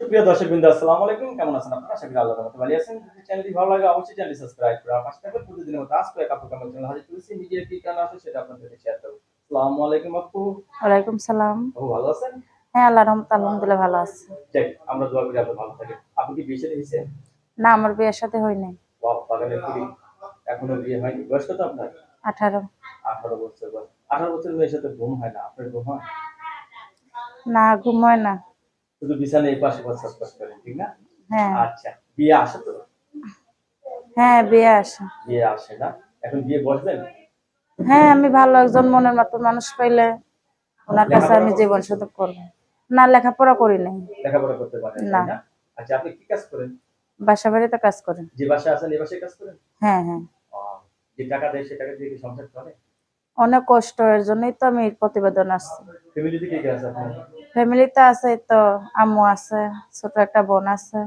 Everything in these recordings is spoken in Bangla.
প্রিয় দর্শক বিন্দু আসসালামু আলাইকুম। কেমন আছেন আপনারা? আশা করি আল্লাহর রহমতে ভালো আছেন। যদি চ্যানেলটি ভালো লাগে অবশ্যই চ্যানেলটি সাবস্ক্রাইব করে পাশে থাকবেন। প্রতিদিনের মতো আজকে এক আপু কামাল চ্যানেল হাজির করেছি। মিডিয়া কি কারণ আছে সেটা আপনাদের শেয়ার করব। আসসালামু আলাইকুম আপু। ওয়ালাইকুম সালাম। আপু ভালো আছেন? হ্যাঁ আল্লাহ রহমত আলহামদুলিল্লাহ ভালো আছে। যাক আমরা দোয়া করি আপনি ভালো থাকেন। আপনি কি বিয়ে শাদী হয়েছে না আমার বিয়ের সাথে হয় নাই। বাহ বাগানের কুড়ি এখনও বিয়ে হয়নি। বয়স কত আপনার? আঠারো। আঠারো বছর বয়স। আঠারো বছর মেয়ের সাথে ঘুম হয় না? আপনার ঘুম হয়? না ঘুমোয় না। শুধু বিছানে এই পাশে পাশে পাশ করেন ঠিক না? হ্যাঁ। আচ্ছা বিয়ে আসে তো? হ্যাঁ বিয়ে আসে। বিয়ে আসে না? এখন বিয়ে বসবেন? হ্যাঁ আমি ভালো একজন মনের মতো মানুষ পাইলে ওনার কাছে আমি জীবন শুধু করব। না লেখাপড়া করি নাই। লেখাপড়া করতে পারেন না। আচ্ছা আপনি কি কাজ করেন? বাসা বাড়িতে কাজ করি। যে বাসায় আছেন এই বাসায় কাজ করেন? হ্যাঁ হ্যাঁ। যে টাকা দেয় সে টাকা দিয়ে কি সংসার চলে? অনেক কষ্ট এর জন্যই তো আমি প্রতিবেদন আসছি। ফ্যামিলিতে আছে তো আম্মু আছে ছোট একটা বোন আছে।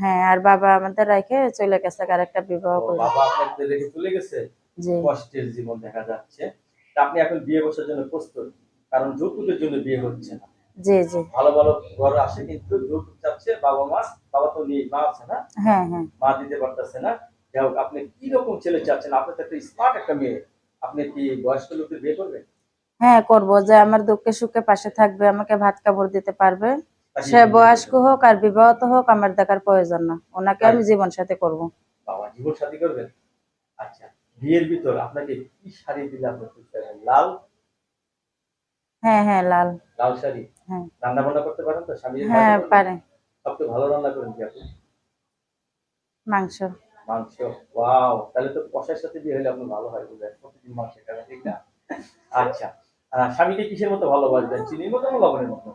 হ্যাঁ আর বাবা আমাদের রেখে চলে গেছে আর একটা বিবাহ করে। বাবা আপনাদের রেখে চলে গেছে? কষ্টের জীবন দেখা যাচ্ছে। তা আপনি এখন বিয়ে বসার জন্য প্রস্তুত? কারণ যৌতুকের জন্য বিয়ে হচ্ছে না। জি জি। ভালো ভালো ঘর আসে কিন্তু যৌতুক চাচ্ছে বাবা মা বাবা তো নেই মা আছে না? হ্যাঁ হ্যাঁ। মা দিতে পারতেছে না। যাই আপনি কি রকম ছেলে চাচ্ছেন? আপনি তো একটা স্মার্ট একটা মেয়ে। আপনি কি বয়স্ক লোকের বিয়ে করবেন? হ্যাঁ করব। যে আমার দুঃখে সুখে পাশে থাকবে আমাকে ভাত কাপড় দিতে পারবে। সে বয়স্ক হোক আর বিবাহত হোক আমার দেখার প্রয়োজন না। ওনাকে আমি জীবন সাথে করব। বাবা জীবন সাথী করবেন? আচ্ছা বিয়ের ভিতর আপনাকে কি শাড়ি দিলে আপনি? লাল? হ্যাঁ হ্যাঁ লাল। লাল শাড়ি? হ্যাঁ। রান্না বান্না করতে পারেন তো? স্বামী হ্যাঁ পারে। সবচেয়ে ভালো রান্না করেন কি আপনি? মাংস। মাংস ওয়াও তাহলে তো কষার সাথে বিয়ে হলে আপনার ভালো হয় বুঝলেন প্রতিদিন মাংস খাবেন ঠিক না? আচ্ছা স্বামীকে কিসের মতো ভালোবাসবেন? চিনির মতো না লবণের মতো?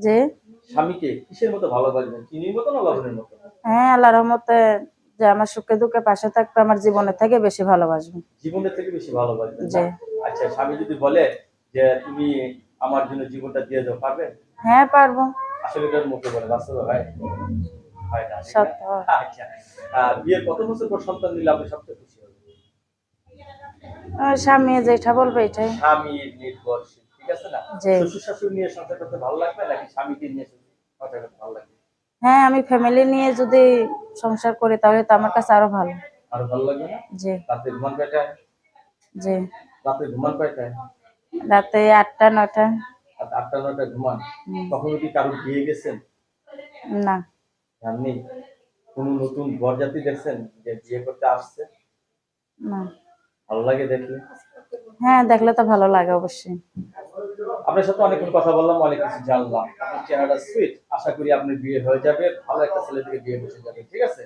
যে? স্বামীকে কিসের মতো ভালোবাসবেন? চিনির মতো না লবণের মতো? হ্যাঁ আল্লাহ রহমতে যে আমার সুখে দুঃখে পাশে থাকবে আমার জীবনের থেকে বেশি ভালোবাসবে জীবনের থেকে বেশি ভালোবাসবেন না? আচ্ছা স্বামী যদি বলে যে তুমি আমার জন্য জীবনটা দিয়ে দাও পারবে? হ্যাঁ পারব। আসলে মুখে বলে বাস্তবে হয়? হয় না আচ্ছা। বিয়ের কত বছর পর সন্তান নিলে আপনি সবচেয়ে খুশি হবেন? স্বামী যেটা বলবে এটাই। স্বামীর নির্ভরশীল ঠিক আছে না? শ্বশুর শাশুড়ি নিয়ে সংসার করতে ভালো লাগবে নাকি স্বামীকে নিয়ে সংসার করতে ভালো লাগবে? হ্যাঁ আমি ফ্যামিলি নিয়ে যদি সংসার করি তাহলে তো আমার কাছে আরও ভালো। আরও ভালো লাগবে না? জি। রাতে ঘুমান কয়টায়? জি। রাতে ঘুমান কয়টায়? রাতে আটটা নয়টা। রাত আটটা নয়টায় ঘুমান। হুম। কখনো কি কারও বিয়ে গেছেন না। জাননি কোন নতুন বরযাত্রী দেখছেন যে বিয়ে করতে আসছে? না। ভালো লাগে দেখলে? হ্যাঁ দেখলে তো ভালো লাগে অবশ্যই। আপনার সাথে অনেকক্ষণ কথা বললাম অনেক কিছু জানলাম। আপনার চেহারাটা সুইট আশা করি আপনার বিয়ে হয়ে যাবে ভালো একটা ছেলে থেকে বিয়ে বসে যাবে ঠিক আছে?